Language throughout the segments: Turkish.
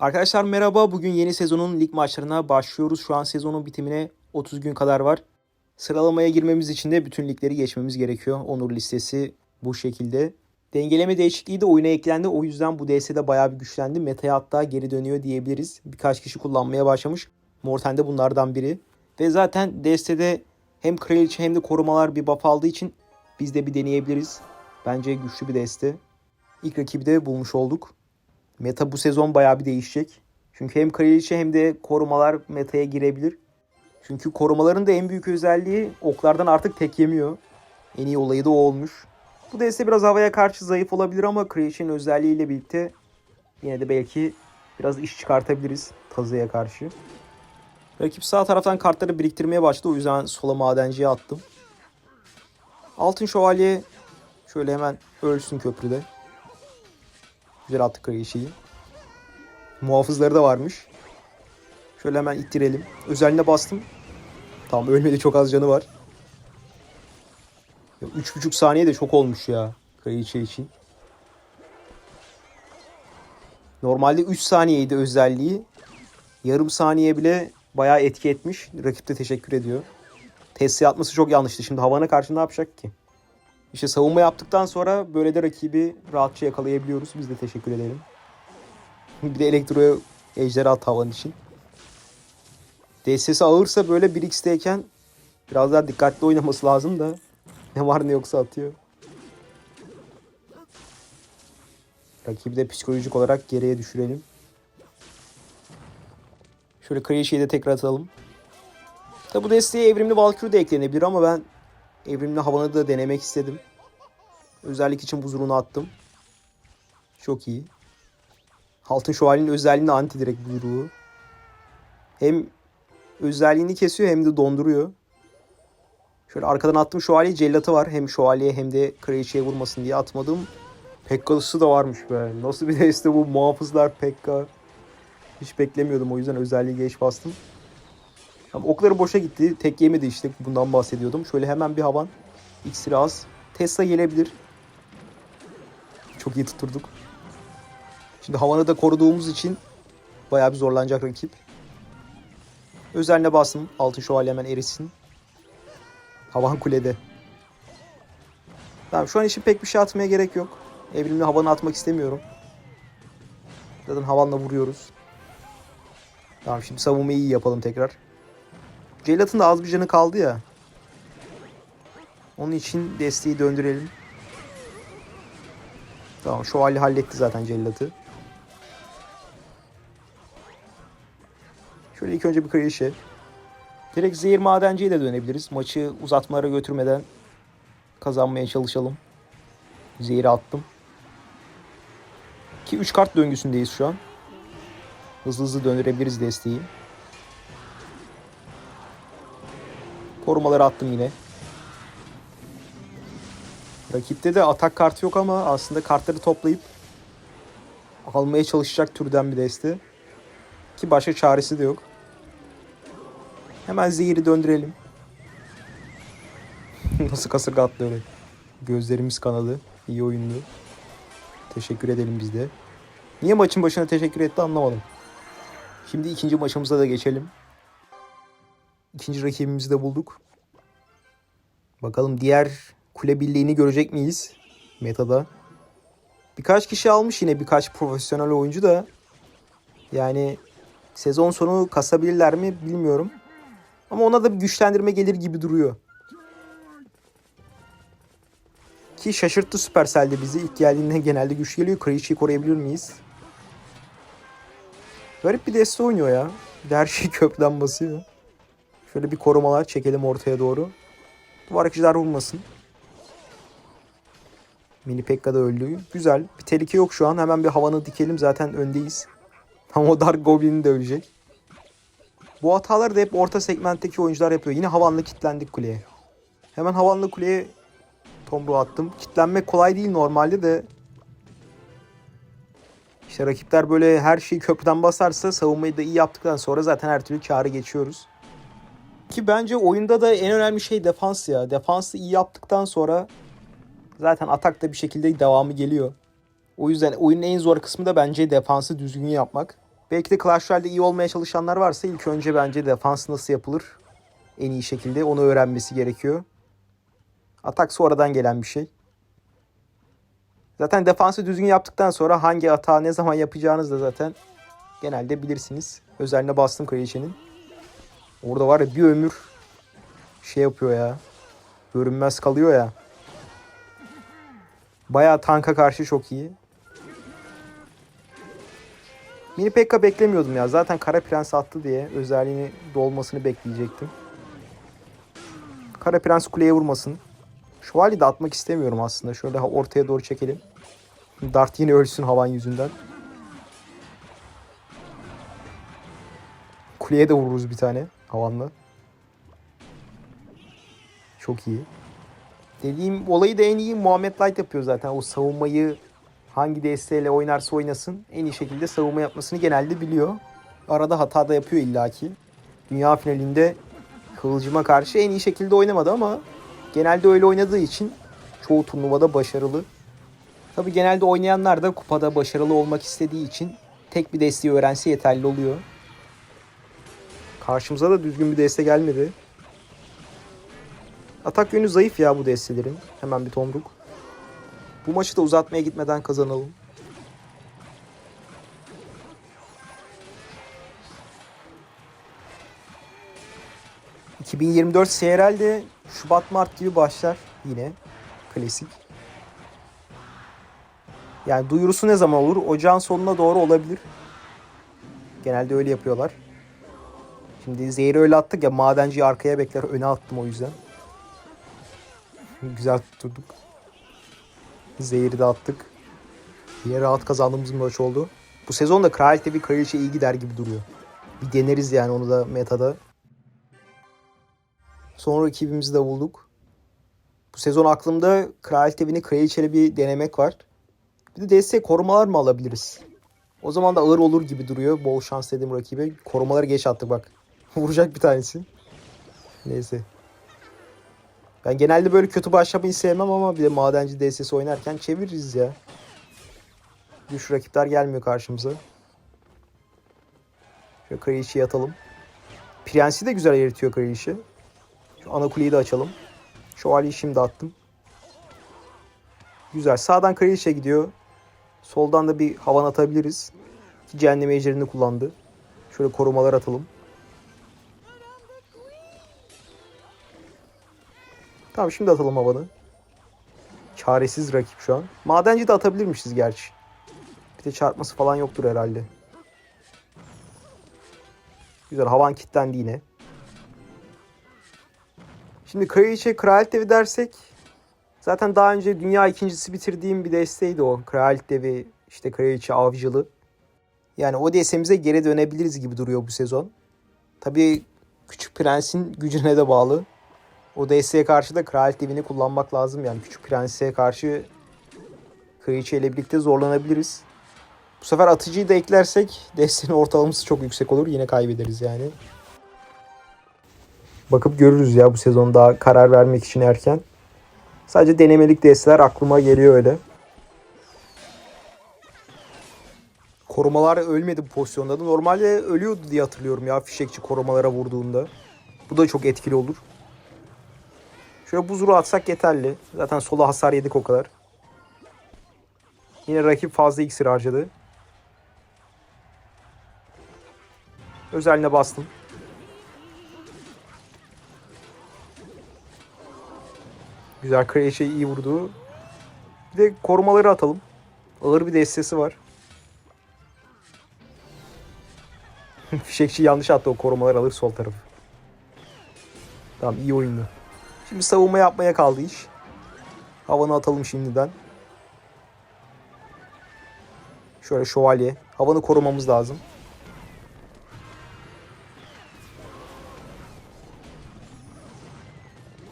Arkadaşlar merhaba. Bugün yeni sezonun lig maçlarına başlıyoruz. Şu an sezonun bitimine 30 gün kadar var. Sıralamaya girmemiz için de bütün ligleri geçmemiz gerekiyor. Onur listesi bu şekilde. Dengeleme değişikliği de oyuna eklendi. O yüzden bu DS'de bayağı bir güçlendi. Meta'ya hatta geri dönüyor diyebiliriz. Birkaç kişi kullanmaya başlamış. Morten de bunlardan biri. Ve zaten DS'de hem kraliçe hem de korumalar bir buff aldığı için biz de bir deneyebiliriz. Bence güçlü bir deste. İlk rakibi de bulmuş olduk. Meta bu sezon bayağı bir değişecek. Çünkü hem kraliçe hem de korumalar metaya girebilir. Çünkü korumaların da en büyük özelliği oklardan artık tek yemiyor. En iyi olayı da o olmuş. Bu deste biraz havaya karşı zayıf olabilir ama kraliçenin özelliğiyle birlikte yine de belki biraz iş çıkartabiliriz Tazı'ya karşı. Rakip sağ taraftan kartları biriktirmeye başladı. O yüzden sola madenciye attım. Altın şövalye şöyle hemen ölsün köprüde. Güzel attık kraliçeyi. Muhafızları da varmış. Şöyle hemen ittirelim. Özeline bastım. Tamam ölmedi çok az canı var. Ya, Üç buçuk saniye de çok olmuş ya. Kraliçe için. Normalde 3 saniyeydi özelliği. Yarım saniye bile bayağı etki etmiş. Rakip de teşekkür ediyor. Testi atması çok yanlıştı. Şimdi havana karşı ne yapacak ki? İşte savunma yaptıktan sonra böyle de rakibi rahatça yakalayabiliyoruz. Biz de teşekkür edelim. Bir de elektro ejderha tavan için. DSS ağırsa böyle 1x'teyken biraz daha dikkatli oynaması lazım da ne var ne yoksa atıyor. Rakibi de psikolojik olarak geriye düşürelim. Şöyle Kraliçe'yi de tekrar atalım. Tabi bu desteğe evrimli Valkyrie de eklenebilir ama ben evrimli havanı da denemek istedim. Özellik için buzurunu attım. Çok iyi. Altın şövalyenin özelliğini anti direkt buyruğu. Hem özelliğini kesiyor hem de donduruyor. Şöyle arkadan attım şövalye cellatı var. Hem şövalyeye hem de kraliçeye vurmasın diye atmadım. Pekka'lısı da varmış be. Nasıl bir deste bu muhafızlar Pekka. Hiç beklemiyordum o yüzden özelliği geç bastım. Ama okları boşa gitti. Tek yemedi işte. Bundan bahsediyordum. Şöyle hemen bir havan. İksiri az. Tesla gelebilir. Çok iyi tutturduk. Şimdi havanı da koruduğumuz için bayağı bir zorlanacak rakip. Özeline bastım. Altın şövalye hemen erisin. Havan kulede. Tamam şu an için pek bir şey atmaya gerek yok. Evrimli havanı atmak istemiyorum. Zaten havanla vuruyoruz. Tamam şimdi savunmayı iyi yapalım tekrar. Celat'ın da az bir canı kaldı ya. Onun için desteği döndürelim. Tamam şövalye halletti zaten Cellat'ı. Şöyle ilk önce bir kraliçe. Direkt zehir madenciye de dönebiliriz. Maçı uzatmalara götürmeden kazanmaya çalışalım. Zehri attım. Ki 3 kart döngüsündeyiz şu an. Hızlı hızlı döndürebiliriz desteği. Korumaları attım yine. Rakipte de atak kartı yok ama aslında kartları toplayıp almaya çalışacak türden bir deste. Ki başka çaresi de yok. Hemen zehiri döndürelim. Nasıl kasırga attı öyle. Gözlerimiz kanadı. İyi oyundu. Teşekkür edelim biz de. Niye maçın başına teşekkür etti anlamadım. Şimdi ikinci maçımıza da geçelim. İkinci rakibimizi de bulduk. Bakalım diğer kule birliğini görecek miyiz? Meta'da. Birkaç kişi almış yine birkaç profesyonel oyuncu da. Yani sezon sonu kasabilirler mi bilmiyorum. Ama ona da bir güçlendirme gelir gibi duruyor. Ki şaşırttı Supercell'de bizi. İlk geldiğinde genelde güç geliyor. Kraliçeyi koruyabilir miyiz? Garip bir deste oynuyor ya. Her şey köprüden basıyor. Şöyle bir korumalar çekelim ortaya doğru. Duvar akıcılar vurmasın. Mini Pekka da öldü. Güzel. Bir tehlike yok şu an. Hemen bir havanı dikelim. Zaten öndeyiz. Ama o Dark Goblin'i de ölecek. Bu hataları da hep orta segmentteki oyuncular yapıyor. Yine havanla kilitlendik kuleye. Hemen havanla kuleye tomruğu attım. Kitlenmek kolay değil normalde de. İşte rakipler böyle her şeyi köprüden basarsa savunmayı da iyi yaptıktan sonra zaten her türlü karı geçiyoruz. Ki bence oyunda da en önemli şey defans ya. Defansı iyi yaptıktan sonra zaten atak da bir şekilde devamı geliyor. O yüzden oyunun en zor kısmı da bence defansı düzgün yapmak. Belki de Clash Royale'de iyi olmaya çalışanlar varsa ilk önce bence defans nasıl yapılır en iyi şekilde onu öğrenmesi gerekiyor. Atak sonradan gelen bir şey. Zaten defansı düzgün yaptıktan sonra hangi hata ne zaman yapacağınızı da zaten genelde bilirsiniz. Özeline bastım Kraliçe'nin. Orada var ya bir ömür şey yapıyor ya. Görünmez kalıyor ya. Bayağı tanka karşı çok iyi. Mini Pekka beklemiyordum ya. Zaten Kara Prens attı diye özelliğini dolmasını bekleyecektim. Kara Prens kuleye vurmasın. Şövalyeyi de atmak istemiyorum aslında. Şöyle ortaya doğru çekelim. Dart yine ölsün havan yüzünden. Kuleye de vururuz bir tane havanla. Çok iyi. Dediğim olayı da en iyi Muhammed Light yapıyor zaten. O savunmayı hangi desteğiyle oynarsa oynasın en iyi şekilde savunma yapmasını genelde biliyor. Arada hata da yapıyor illaki. Dünya finalinde Kıvılcım'a karşı en iyi şekilde oynamadı ama genelde öyle oynadığı için çoğu turnuvada başarılı. Tabi genelde oynayanlar da kupada başarılı olmak istediği için tek bir desteği öğrense yeterli oluyor. Karşımıza da düzgün bir deste gelmedi. Atak yönü zayıf ya bu destelerin. Hemen bir tomruk. Bu maçı da uzatmaya gitmeden kazanalım. ...2024 CRL de Şubat-Mart gibi başlar yine. Klasik. Yani duyurusu ne zaman olur? Ocağın sonuna doğru olabilir. Genelde öyle yapıyorlar. Şimdi zehri öyle attık ya madenciyi arkaya bekler. Öne attım o yüzden. Güzel tutturduk. Zehri de attık. Yine rahat kazandığımız bir maç oldu. Bu sezon da Kraliyet'te bir kraliçe iyi gider gibi duruyor. Bir deneriz yani onu da metada. Son rakibimizi de bulduk. Bu sezon aklımda Kraliyet evini kraliçeli bir denemek var. Bir de destek korumalar mı alabiliriz? O zaman da ağır olur gibi duruyor. Bol şans dedim rakibe. Korumaları geç attık bak. Vuracak bir tanesi. Neyse. Ben genelde böyle kötü başlamayı sevmem ama bir de madenci DSS oynarken çeviririz ya. Güç rakipler gelmiyor karşımıza. Şöyle Kraliçe'yi atalım. Prensi de güzel eritiyor Kraliçe. Şu ana kuleyi de açalım. Şövalyeyi şimdi attım. Güzel. Sağdan Kraliçe gidiyor. Soldan da bir havan atabiliriz. Ki cehennem ejderini kullandı. Şöyle korumalar atalım. Tamam şimdi atalım havanı. Çaresiz rakip şu an. Madenci de atabilirmişiz gerçi. Bir de çarpması falan yoktur herhalde. Güzel havan kilitlendi yine. Şimdi Kraliçe Kraliyet Devi dersek zaten daha önce dünya ikincisi bitirdiğim bir desteğiydi o. Kraliyet Devi işte Kraliçe Avcılı. Yani o DS'mize geri dönebiliriz gibi duruyor bu sezon. Tabii Küçük Prens'in gücüne de bağlı. O desteğe karşı da Kraliyet Devi'ni kullanmak lazım. Yani Küçük Prens'e karşı Kraliçe ile birlikte zorlanabiliriz. Bu sefer atıcıyı da eklersek desteğin ortalaması çok yüksek olur. Yine kaybederiz yani. Bakıp görürüz ya bu sezon daha karar vermek için erken. Sadece denemelik desteler aklıma geliyor öyle. Korumalar ölmedi bu pozisyonda da. Normalde ölüyordu diye hatırlıyorum ya fişekçi korumalara vurduğunda. Bu da çok etkili olur. Şöyle buzuru atsak yeterli. Zaten sola hasar yedik o kadar. Yine rakip fazla iksir harcadı. Özeline bastım. Güzel Kraliçe iyi vurdu. Bir de korumaları atalım. Ağır bir destesi var. Fişekçi yanlış attı o korumaları alır sol tarafı. Tamam iyi oyundu. Şimdi savunma yapmaya kaldı iş. Havanı atalım şimdiden. Şöyle şövalye. Havanı korumamız lazım.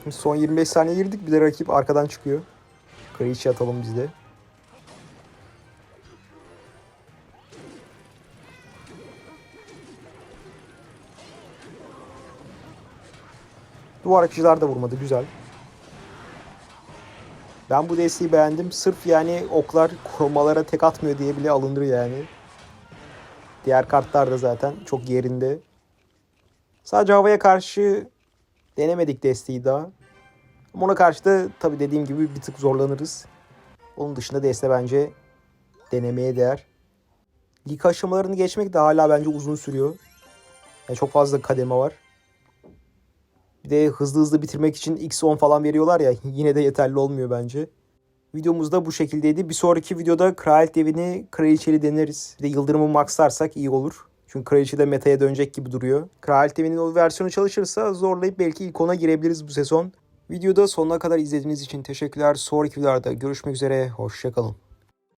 Şimdi son 25 saniye girdik. Bir de rakip arkadan çıkıyor. Kraliçe atalım biz de. Duvar akıcılar da vurmadı. Güzel. Ben bu desteği beğendim. Sırf yani oklar korumalara tek atmıyor diye bile alınır yani. Diğer kartlar da zaten çok yerinde. Sadece havaya karşı denemedik desteği daha. Ama ona karşı da tabii dediğim gibi bir tık zorlanırız. Onun dışında deste bence denemeye değer. Lig aşamalarını geçmek de hala bence uzun sürüyor. Yani çok fazla kademe var. Bir de hızlı hızlı bitirmek için X10 falan veriyorlar ya yine de yeterli olmuyor bence. Videomuz da bu şekildeydi. Bir sonraki videoda Kraliyet Devi'ni Kraliçeli deneriz. Bir de Yıldırım'ı maxlarsak iyi olur. Çünkü Kraliçe de meta'ya dönecek gibi duruyor. Kraliyet Devi'nin o versiyonu çalışırsa zorlayıp belki ilk ona girebiliriz bu sezon. Videoda sonuna kadar izlediğiniz için teşekkürler. Sonraki videolarda görüşmek üzere. Hoşçakalın.